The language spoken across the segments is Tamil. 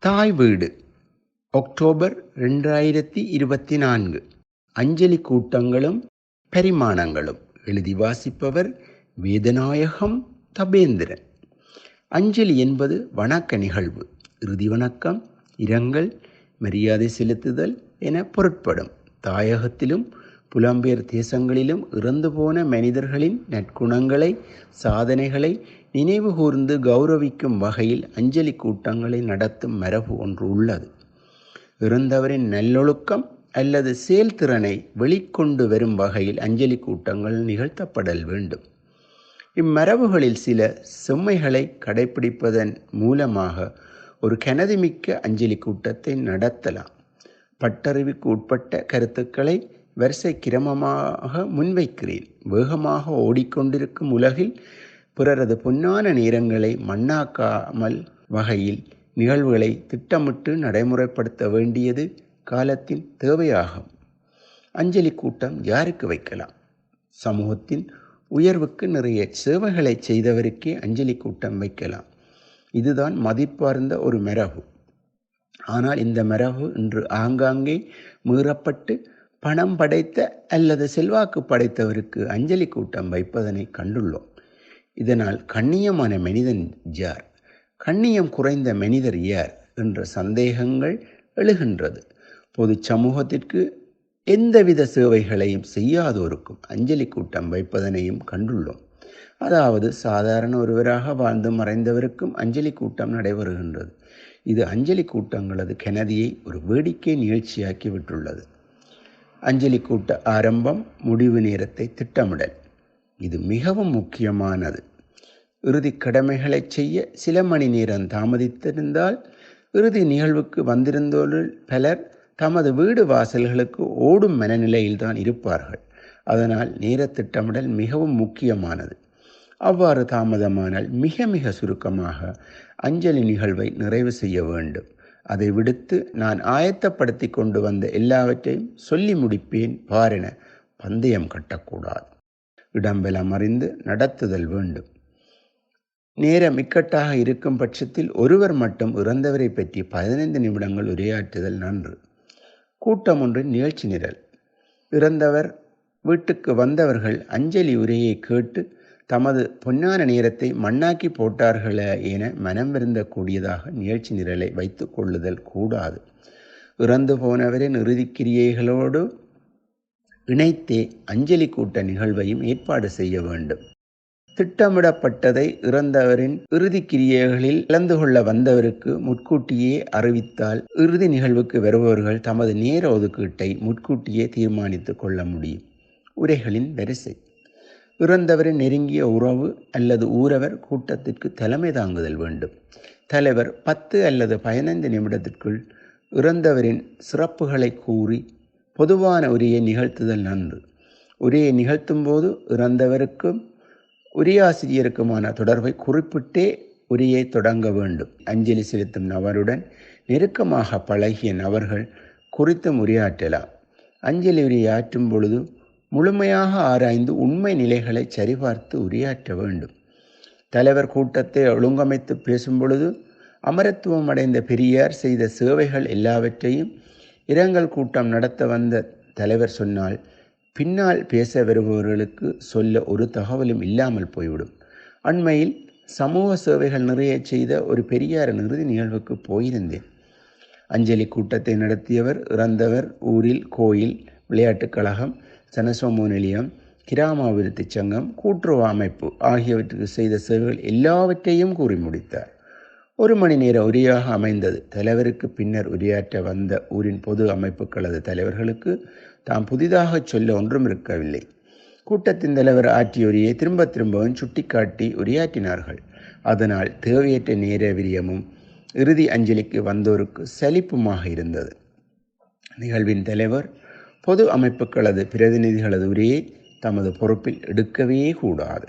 தாய் வீடு. ஒக்டோபர் ரெண்டாயிரத்தி இருபத்தி நான்கு. அஞ்சலி கூட்டங்களும் பரிமாணங்களும். எழுதி வாசிப்பவர் வேதநாயகம் தபேந்திரன். அஞ்சலி என்பது வணக்க நிகழ்வு. இறுதி வணக்கம் இரங்கல் மரியாதை செலுத்துதல் என பொருட்படும். தாயகத்திலும் புலம்பெயர் தேசங்களிலும் இறந்து போன மனிதர்களின் நற்குணங்களை சாதனைகளை நினைவு கூர்ந்து கௌரவிக்கும் வகையில் அஞ்சலி கூட்டங்களை நடத்தும் மரபு ஒன்று உள்ளது. இறந்தவரின் நல்லொழுக்கம் அல்லது செயல்திறனை வெளிக்கொண்டு வரும் வகையில் அஞ்சலி கூட்டங்கள் நிகழ்த்தப்படல் வேண்டும். இம்மரபுகளில் சில செம்மைகளை கடைபிடிப்பதன் மூலமாக ஒரு கனதிமிக்க அஞ்சலி கூட்டத்தை நடத்தலாம். பட்டறிவுக்கு உட்பட்ட கருத்துக்களை வரிசை கிரமமாக முன்வைக்கிறேன். வேகமாக ஓடிக்கொண்டிருக்கும் உலகில் பிறரது பொன்னான நேரங்களை மண்ணாக்காமல் வகையில் நிகழ்வுகளை திட்டமிட்டு நடைமுறைப்படுத்த வேண்டியது காலத்தின் தேவையாகும். அஞ்சலி கூட்டம் யாருக்கு வைக்கலாம்? சமூகத்தின் உயர்வுக்கு நிறைய சேவைகளை செய்தவருக்கே அஞ்சலி கூட்டம் வைக்கலாம். இதுதான் மதிப்பார்ந்த ஒரு மரபு ஆனால் இந்த மரபு இன்று ஆங்காங்கே மீறப்பட்டு பணம் படைத்த அல்லது செல்வாக்கு படைத்தவருக்கு அஞ்சலி கூட்டம் வைப்பதனை கண்டுள்ளோம். இதனால் கண்ணியமான மனிதன் ஜார் கண்ணியம் குறைந்த மனிதர் யார்? என்ற சந்தேகங்கள் எழுகின்றது. பொது சமூகத்திற்கு எந்தவித சேவைகளையும் செய்யாதோருக்கும் அஞ்சலி கூட்டம் வைப்பதனையும் கண்டுள்ளோம். அதாவது சாதாரண ஒருவராக வாழ்ந்து மறைந்தவருக்கும் அஞ்சலி கூட்டம் நடைபெறுகின்றது. இது அஞ்சலி கூட்டங்களது கெனதியை ஒரு வேடிக்கை நிகழ்ச்சியாக்கி விட்டுள்ளது. அஞ்சலி கூட்ட ஆரம்பம் முடிவு நேரத்தை திட்டமிடல். இது மிகவும் முக்கியமானது. இறுதி கடமைகளை செய்ய சில மணி நேரம் தாமதித்திருந்தால் இறுதி நிகழ்வுக்கு வந்திருந்தோரில் பலர் தமது வீடு வாசல்களுக்கு ஓடும் மனநிலையில்தான் இருப்பார்கள். அதனால் நேர திட்டமிடல் மிகவும் முக்கியமானது. அவ்வாறு தாமதமானால் மிக மிக சுருக்கமாக அஞ்சலி நிகழ்வை நிறைவு செய்ய வேண்டும். அதை விடுத்து நான் ஆயத்தப்படுத்தி கொண்டு வந்த எல்லாவற்றையும் சொல்லி முடிப்பேன் பாரென பந்தயம் கட்டக்கூடாது. இடம்பெலம் அறிந்து நடத்துதல் வேண்டும். நேரம் இக்கட்டாக இருக்கும் பட்சத்தில் ஒருவர் மட்டும் இறந்தவரை பற்றி பதினைந்து நிமிடங்கள் உரையாற்றுதல் நன்று. கூட்டம் ஒன்றின் நிகழ்ச்சி நிரல். இறந்தவர் வீட்டுக்கு வந்தவர்கள் அஞ்சலி உரையை கேட்டு தமது பொன்னான நேரத்தை மண்ணாக்கி போட்டார்கள என மனம் விருந்தக்கூடியதாக நிகழ்ச்சி நிரலை வைத்து கொள்ளுதல் கூடாது. இறந்து போனவரின் இறுதிக்கிரியைகளோடு இணைத்தே அஞ்சலி கூட்ட நிகழ்வையும் ஏற்பாடு செய்ய வேண்டும். திட்டமிடப்பட்டதை இறந்தவரின் இறுதி கிரியைகளில் கலந்து கொள்ள வந்தவருக்கு முட்கூட்டியே அறிவித்தால் இறுதி நிகழ்வுக்கு வருபவர்கள் தமது நேர ஒதுக்கீட்டை முட்கூட்டியே தீர்மானித்து கொள்ள முடியும். உரைகளின் வரிசை. இறந்தவரின் நெருங்கிய உறவு அல்லது ஊரவர் கூட்டத்திற்கு தலைமை தாங்குதல் வேண்டும். தலைவர் பத்து அல்லது பதினைந்து நிமிடத்திற்குள் இறந்தவரின் சிறப்புகளை கூறி பொதுவான உரையை நிகழ்த்துதல் நன்று. உரையை நிகழ்த்தும் போது இறந்தவருக்கும் உரியாசிரியருக்குமான தொடர்பை குறிப்பிட்டே உரையை தொடங்க வேண்டும். அஞ்சலி செலுத்தும் நபருடன் நெருக்கமாக பழகிய நபர்கள் குறித்தும் உரையாற்றலாம். அஞ்சலி உரையாற்றும் பொழுது முழுமையாக ஆராய்ந்து உண்மை நிலைகளை சரிபார்த்து உரையாற்ற வேண்டும். தலைவர் கூட்டத்தை ஒழுங்கமைத்து பேசும் பொழுது அமரத்துவம் அடைந்த பெரியார் செய்த சேவைகள் எல்லாவற்றையும் இரங்கல் கூட்டம் நடத்த வந்த தலைவர் சொன்னால் பின்னால் பேச வருபவர்களுக்கு சொல்ல ஒரு தகவலும் இல்லாமல் போய்விடும். அண்மையில் சமூக சேவைகள் நிறைய செய்த ஒரு பெரியார் இறுதி நிகழ்வுக்கு போயிருந்தேன். அஞ்சலி கூட்டத்தை நடத்தியவர் இறந்தவர் ஊரில் கோயில் விளையாட்டுக் கழகம் சனசோமோ நிலையம் சங்கம் கூட்டுறவு அமைப்பு ஆகியவற்றுக்கு செய்த சேவைகள் எல்லாவற்றையும் கூறி முடித்தார். ஒரு மணி நேர உரையாக அமைந்தது. தலைவருக்கு பின்னர் உரையாற்ற வந்த ஊரின் பொது அமைப்புகளது தலைவர்களுக்கு தாம் புதிதாக சொல்ல ஒன்றும் இருக்கவில்லை. கூட்டத்தின் தலைவர் ஆற்றிய உரையை திரும்ப திரும்பவும் சுட்டிக்காட்டி உரையாற்றினார்கள். அதனால் தேவையற்ற நேர விரியமும் இறுதி அஞ்சலிக்கு வந்தோருக்கு சலிப்புமாக இருந்தது. நிகழ்வின் தலைவர் பொது அமைப்புகளது பிரதிநிதிகளது உரையை தமது பொறுப்பில் எடுக்கவே கூடாது.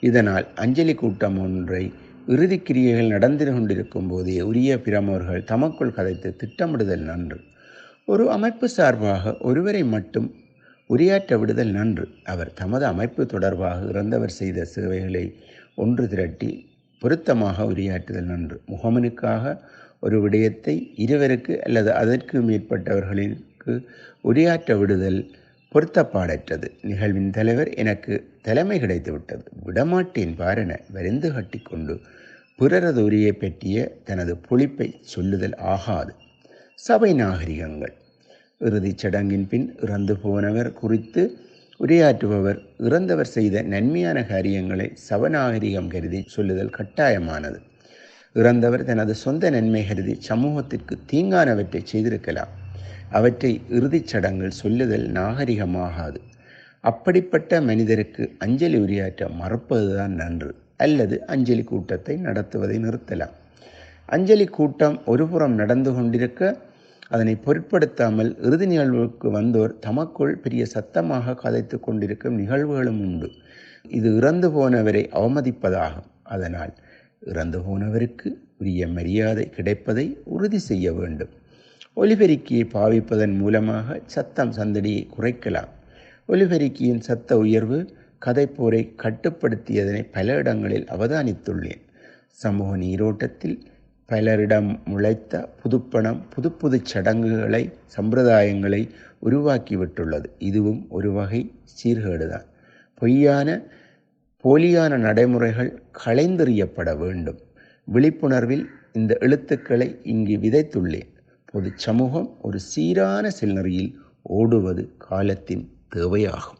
இதனால் அஞ்சலி கூட்டம் ஒன்றை இறுதி கிரியைகள் நடந்து கொண்டிருக்கும் போதே உரிய பிரமுகர்கள் தமக்குள் கதைத்து திட்டமிடுதல் நன்று. ஒரு அமைப்பு சார்பாக ஒருவரை மட்டும் உரையாற்ற விடுதல் நன்று. அவர் தமது அமைப்பு தொடர்பாக இறந்தவர் செய்த சேவைகளை ஒன்று திரட்டி பொருத்தமாக உரையாற்றுதல் நன்று. முகமனுக்காக ஒரு விடயத்தை இருவருக்கு அல்லது அதற்கு மேற்பட்டவர்களுக்கு உரையாற்ற விடுதல் பொருத்தப்பாடற்றது. நிகழ்வின் தலைவர் எனக்கு தலைமை கிடைத்துவிட்டது விடமாட்டேன் பாரென வரிந்து கட்டிக்கொண்டு பிறரது உரையை பற்றிய தனது பொழிப்பை சொல்லுதல் ஆகாது. சபை நாகரிகங்கள். இறுதிச் சடங்கின் பின் இறந்து போனவர் குறித்து உரையாற்றுபவர் இறந்தவர் செய்த நன்மையான காரியங்களை சபநாகரிகம் கருதி சொல்லுதல் கட்டாயமானது. இறந்தவர் தனது சொந்த நன்மை கருதி சமூகத்திற்கு தீங்கானவற்றை செய்திருக்கலாம். அவற்றை இறுதிச் சடங்கில் சொல்லுதல் நாகரிகமாகாது. அப்படிப்பட்ட மனிதருக்கு அஞ்சலி உரையாற்ற மறப்பதுதான் நன்று அல்லது அஞ்சலி கூட்டத்தை நடத்துவதை நிறுத்தலாம். அஞ்சலி கூட்டம் ஒருபுறம் நடந்து கொண்டிருக்க அதனை பொருட்படுத்தாமல் இறுதி நிகழ்வுக்கு வந்தோர் தமக்குள் பெரிய சத்தமாக கதைத்து கொண்டிருக்கும் நிகழ்வுகளும் உண்டு. இது இறந்து போனவரை அவமதிப்பதாகும். அதனால் இறந்து போனவருக்கு உரிய மரியாதை கிடைப்பதை உறுதி செய்ய வேண்டும். ஒலிபெருக்கியை பாவிப்பதன் மூலமாக சத்தம் சந்தடியை குறைக்கலாம். ஒலிபெருக்கியின் சத்த உயர்வு கதைப்போரை கட்டுப்படுத்தியதனை பல இடங்களில் அவதானித்துள்ளேன். சமூக நீரோட்டத்தில் பலரிடம் முளைத்த புதுப்பணம் புது சடங்குகளை சம்பிரதாயங்களை உருவாக்கிவிட்டுள்ளது. இதுவும் ஒரு வகை சீர்கேடுதான். பொய்யான போலியான நடைமுறைகள் களைந்தெறியப்பட வேண்டும். விழிப்புணர்வில் இந்த எழுத்துக்களை இங்கு விதைத்துள்ளேன். பொது சமூகம் ஒரு சீரான செல்நெறியில் ஓடுவது காலத்தின் தேவையாகும்.